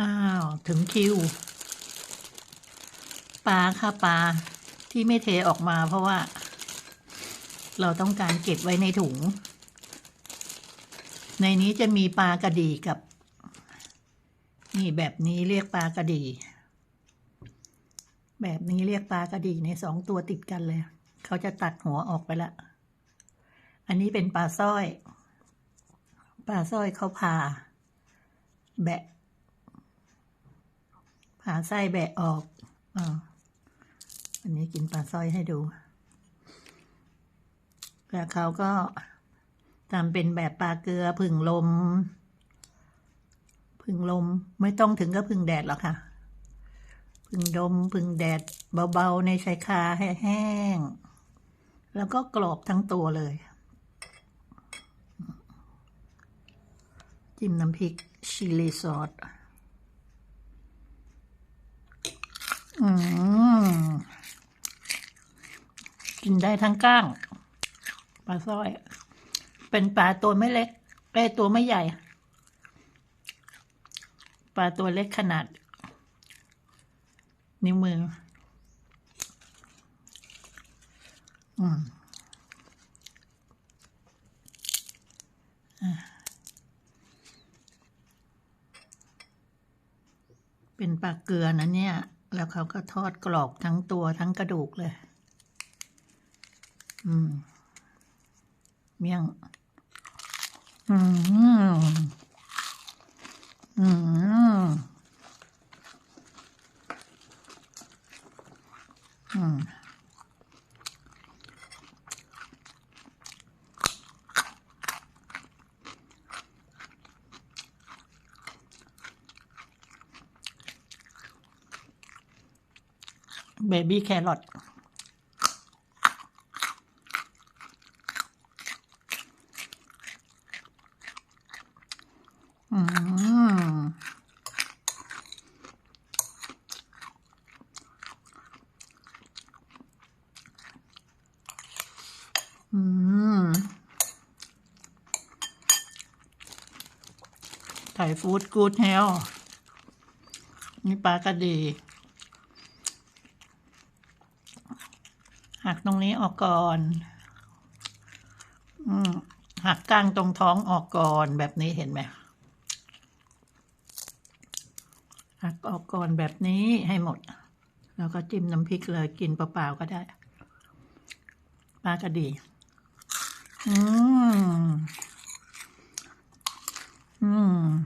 อ้าว ถึงคิวปลาค่ะปลาที่ไม่เทออกมาเพราะว่า เราต้องการเก็บไว้ในถุง ในนี้จะมีปลากระดีกับ นี่แบบนี้เรียกปลากระดี แบบนี้เรียกปลากระดีในสองตัวติดกันเลย เขาจะตัดหัวออกไปละ อันนี้เป็นปลาสร้อย ปลาสร้อยเขาผ่าแบะ ผ่าไส้แบะออกอาอันนี้กินปลาสร้อยให้ดูแล้วเขาก็ทำเป็นแบบปลาเกลือผึ่งลม ผึ่งลมไม่ต้องถึงก็ผึ่งแดดหรอกค่ะ ผึ่งดมผึ่งแดดเบาๆในชายคาให้แห้ง แล้วก็กรอบทั้งตัวเลย จิ้มน้ำพริกชิลลีซอส อืม กินได้ทั้งก้างปลาสร้อย เป็นปลาตัวไม่เล็กไอยตัวไม่ใหญ่ ปลาตัวเล็กขนาด นิ้วมือ อืมเป็นปลาเกลือนะเนี่ย แล้วเขาก็ทอดกรอบทั้งตัวทั้งกระดูกเลย อืม เมี่ยง อืม อืม อืม เบบี้แครอทอืมอืมไข่ฟู้ดกูดเฮลนี่ปลากระดี หักตรงนี้ออกก่อนอหักก้างตรงท้องออกก่อนแบบนี้เห็นไหมหักออกก่อนแบบนี้ให้หมด แล้วก็จิ้มน้ำพริกเลยกินเปล่าๆก็ได้ปลากระดี อืม อืม